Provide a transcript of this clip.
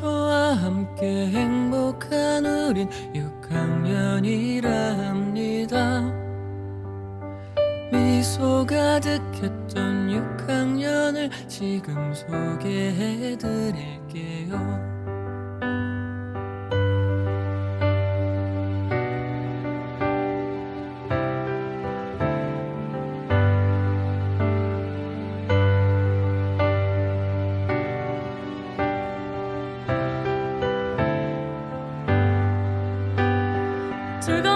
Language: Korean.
저와 함께 행복한 우린 6학년이라 합니다. 미소 가득했던 6학년을 지금 소개해드릴게요. turn